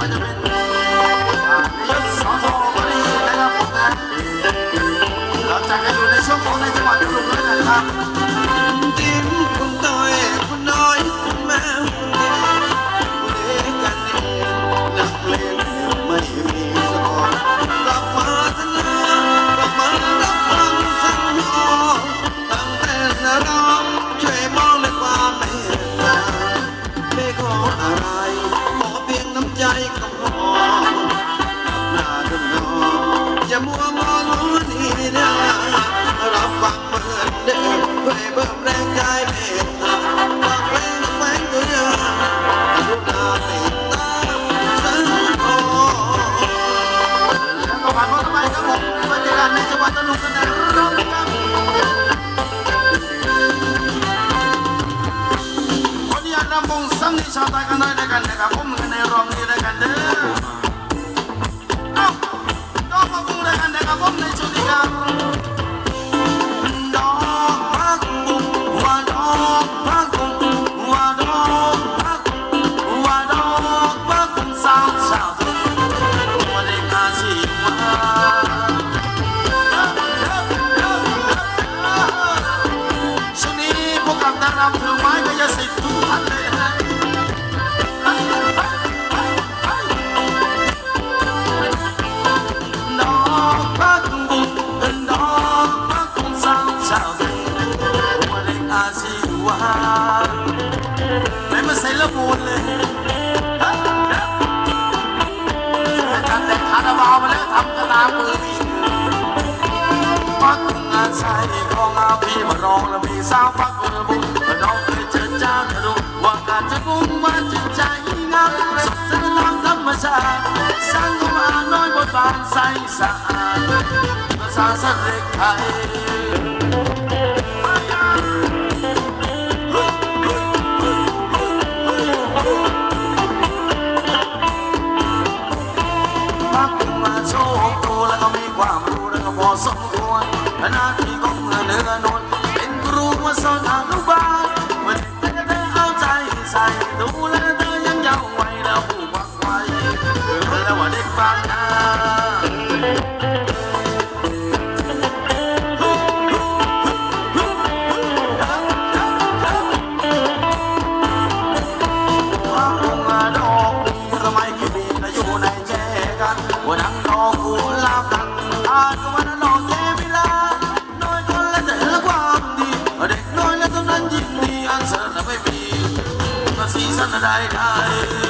ว่าจะเป็นยศสทบุรีนะครัผมนะเราจะอยู่ในช่วงของในจังหวัดดุลด้วยนะครับ วางแม่มานใส่ละมูลเลยจัดแต่คาราบาวมาแล้วทำกระลามืนอีกปักงานใส่ของอาพี่มารองและมีสาวฟักกระบุกมาน้องเคยเจอจ้าทะลุว่าการจะกุ้งว่าจิตใจงามสุดสนตามธรรมชาติสร้างมาน้อยบทบาทใสสะอาดภาษาสเล็กไทย and I'll 来看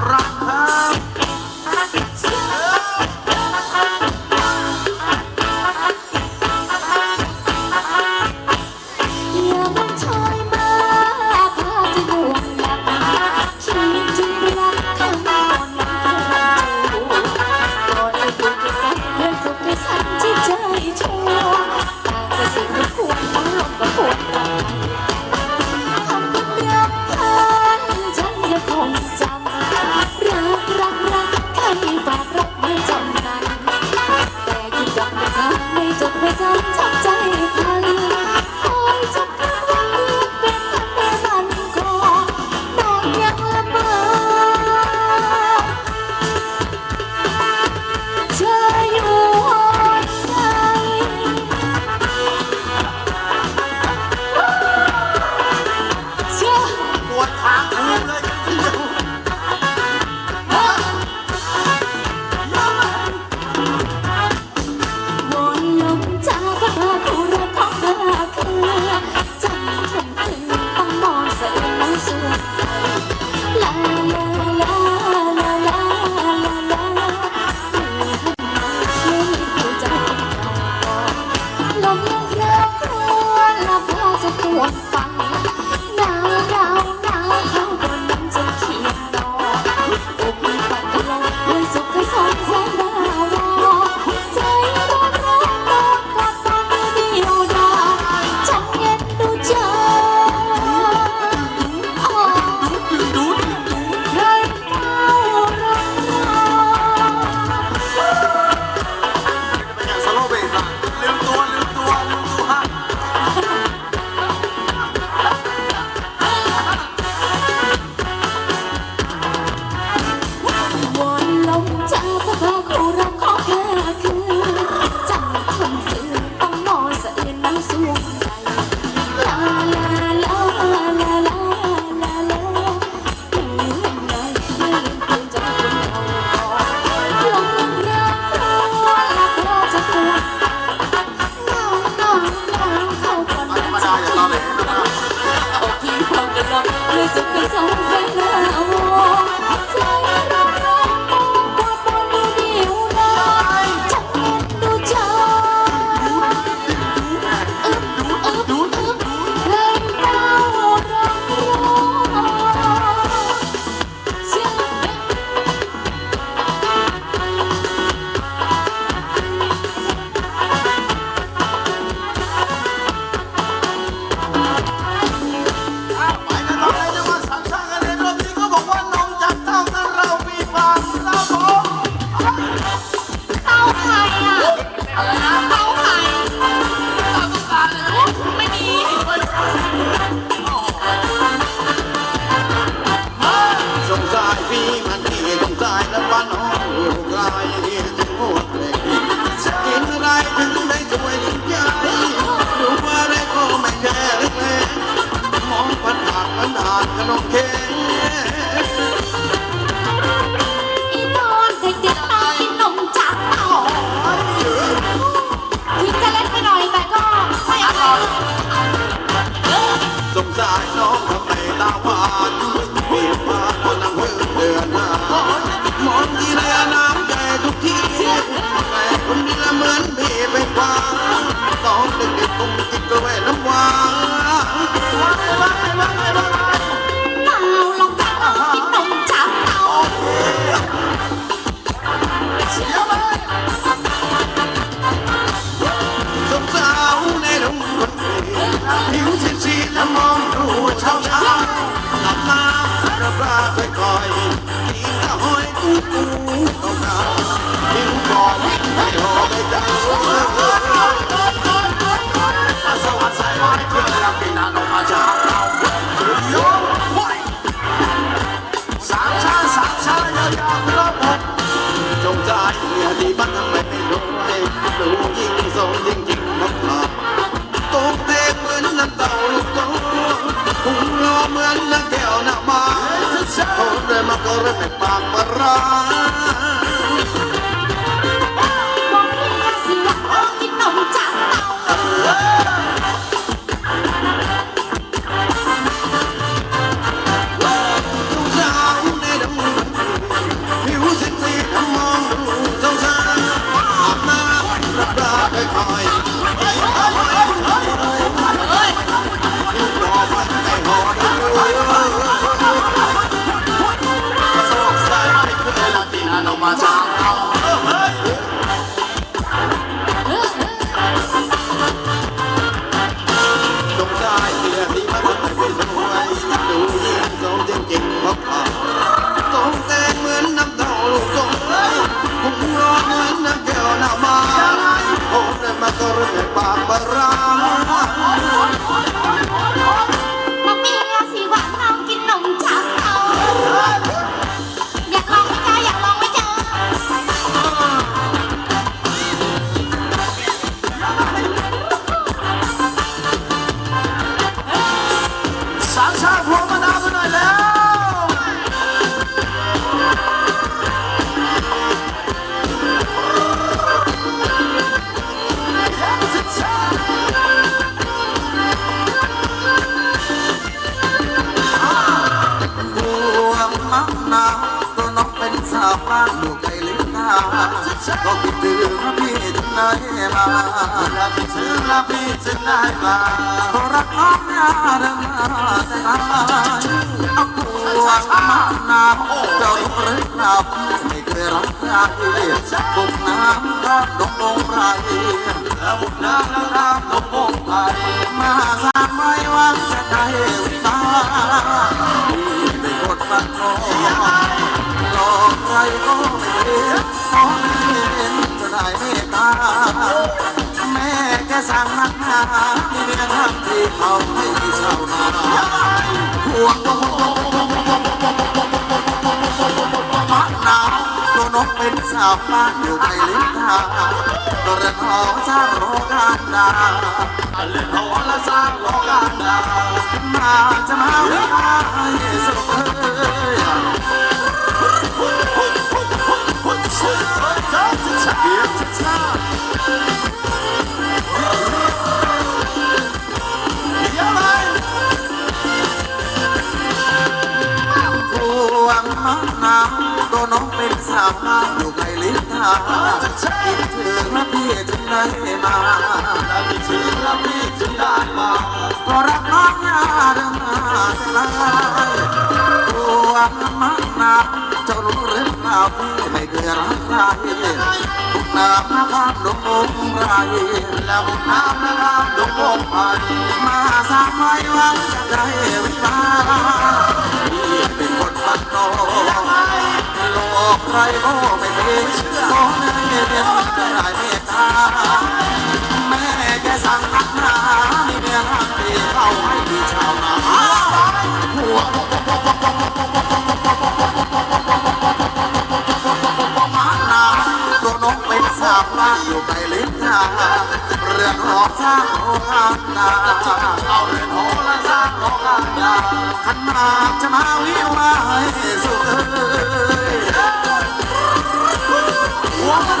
no, no, no, no, ฏิบัติทำไมไม่รวยดูยิ่งสองยิ่งยิงมากมากตเตะเหมือนน้ำเต่าลูกโตหุ่นรอเหมือนนักเที่ยวนักมาเขาเลยมาก็เริ่มเป็นปากมาร้า บ้านอยู่ไกลลิบนาก็คิดถึงพี่จึงได้มาและพี่ถึงและพี่จึงได้มาเพราะรักน้องยาเดินมาแต่นานเอาตัวมะนาเจ้ารู้หรือเปล่าไม่เคยรักใครบุกน้ำก็ดงดงไรแล้วบุกน้ำแล้วน้ำดงดงไปมาสางไม่ว่าจะได้วิตาพี่เป็นคนบ้านนอก อกใครก็ไม่เห็นขอไม่เห็นจะได้เมตตา แม่แกสั่งนักหนามีเมียทำที่เขาให้ชาวนาห่วงมะนาวตัวนกเป็นสาวบ้านอยู่ในลิ้นทาตัวเรือนหอสร้างโรงงาดาเรือนหอและสร้างโรงงาดามาจะมาวิวาให้สุขเอ้ย ตัวน้องเป็นสาวงามอยู่ไกลลิ้นทางคิดถึงและพี่จึงได้มาและคิดถึงและพี่จึงได้มาก็รักน้องยาเดินมาแต่ลายพวมะนาวเจ้ารู้หรือเปล่า พี่ไม่เคยรักใครน้ำนะครับดงมงไรแล้วน้ำนะครับดงมงไปมาสร้างไว้ว่าจะได้เวลาพี่เป็นคนบ้านนอกหลกใครก็ไม่เชื่อขอให้เรียนได้เมตตา อกสร้างโอกาสตาเอาเลยโหละสร้างโอกาสตาขันมากจะมาวิวาให้สุดเอ้ยหัวมะนาวหัวมะ